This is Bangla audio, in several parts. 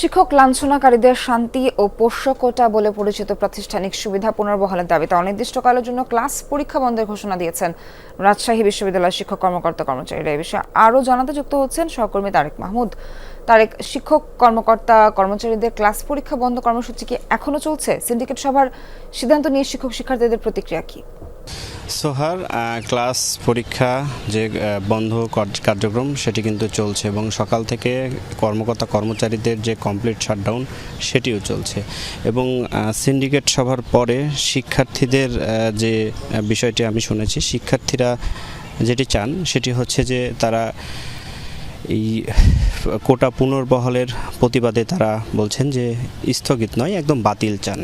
শিক্ষক লাঞ্ছনাকারীদের শান্তি ও পোষ্যকোটা বলে পরিচিত প্রাতিষ্ঠানিক সুবিধা পুনর্বহালের দাবিতে অনির্দিষ্টকালের জন্য ক্লাস পরীক্ষা বন্ধের ঘোষণা দিয়েছেন রাজশাহী বিশ্ববিদ্যালয়ের শিক্ষক কর্মকর্তা কর্মচারীরা। এই বিষয়ে আরও জানাতে যুক্ত হচ্ছেন সহকর্মী তারেক মাহমুদ। তারেক, শিক্ষক কর্মকর্তা কর্মচারীদের ক্লাস পরীক্ষা বন্ধ কর্মসূচি কি এখনও চলছে? সিন্ডিকেট সভার সিদ্ধান্ত নিয়ে শিক্ষক শিক্ষার্থীদের প্রতিক্রিয়া কি? সোহার ক্লাস, পরীক্ষা যে বন্ধ কার্যক্রম সেটি কিন্তু চলছে এবং সকাল থেকে কর্মকর্তা, কর্মচারীদের যে কমপ্লিট শাটডাউন সেটিও চলছে। এবং সিন্ডিকেট সভার পরে শিক্ষার্থীদের যে বিষয়টি আমি শুনেছি, শিক্ষার্থীরা যেটি চান সেটি হচ্ছে যে তারা এই কোটা পুনর্বহালের প্রতিবাদে তারা বলছেন যে স্থগিত নয়, একদম বাতিল চান।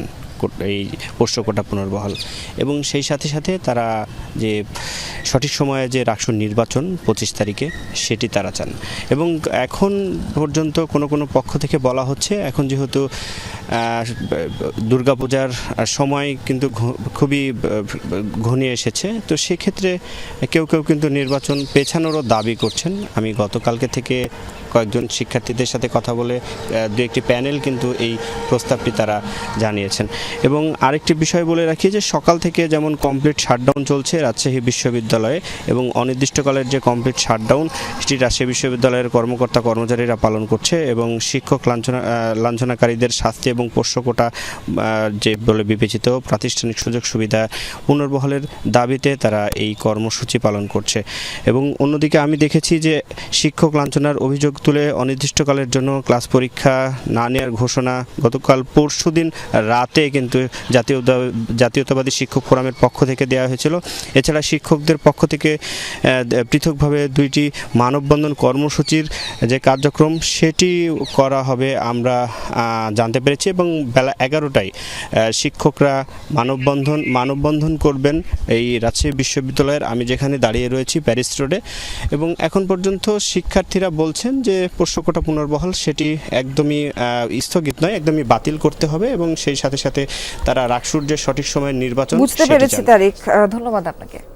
এই পোষ্য কোটা পুনর্বহাল। এবং সেই সাথে সাথে তারা যে সঠিক সময়ে যে রাষ্ট্র নির্বাচন পঁচিশ তারিখে, সেটি তারা চান। এবং এখন পর্যন্ত কোনো কোনো পক্ষ থেকে বলা হচ্ছে, এখন যেহেতু দুর্গাপূজার সময় কিন্তু খুবই ঘনিয়ে এসেছে। তো সেক্ষেত্রে কেউ কেউ কিন্তু নির্বাচন পেছানোরও দাবি করছেন। আমি গতকালকে থেকে কয়েকজন শিক্ষার্থীদের সাথে কথা বলে দু একটি প্যানেল কিন্তু এই প্রস্তাবটি তারা জানিয়েছেন। এবং আরেকটি বিষয় বলে রাখি যে, সকাল থেকে যেমন কমপ্লিট শাটডাউন চলছে রাজশাহী বিশ্ববিদ্যালয়ে এবং অনির্দিষ্টকালের যে কমপ্লিট শাটডাউন, সেটি রাজশাহী বিশ্ববিদ্যালয়ের কর্মকর্তা কর্মচারীরা পালন করছে এবং শিক্ষক লাঞ্ছনা লাঞ্ছনাকারীদের শাস্তি এবং পোষ্যকোটা আহ, যে বলে বিবেচিত প্রাতিষ্ঠানিক সুযোগ সুবিধা পুনর্বহালের দাবিতে তারা এই কর্মসূচি পালন করছে। এবং অন্যদিকে আমি দেখেছি যে শিক্ষক লাঞ্ছনার অভিযোগ তুলে অনির্দিষ্টকালের জন্য ক্লাস পরীক্ষা না নেওয়ার ঘোষণা গতকাল পরশুদিন রাতে কিন্তু জাতীয় জাতীয়তাবাদী শিক্ষক ফোরামের পক্ষ থেকে দেওয়া হয়েছিল। এছাড়া শিক্ষকদের পক্ষ থেকে পৃথকভাবে দুইটি মানববন্ধন কর্মসূচির যে কার্যক্রম সেটি করা হবে আমরা জানতে পেরেছি। এবং বেলা এগারোটায় শিক্ষকরা মানববন্ধন মানববন্ধন করবেন এই রাজশাহী বিশ্ববিদ্যালয়ের। আমি যেখানে দাঁড়িয়ে রয়েছি প্যারিস রোডে। এবং এখন পর্যন্ত শিক্ষার্থীরা বলছেন যে পোষ্যকোটা পুনর্বহাল সেটি একদমই স্থগিত নয় একদমই বাতিল করতে হবে এবং সেই সাথে সাথে তারা রাকসুর যে সঠিক সময়ের নির্বাচন বুঝতে পেরেছি আহ, ধন্যবাদ আপনাকে।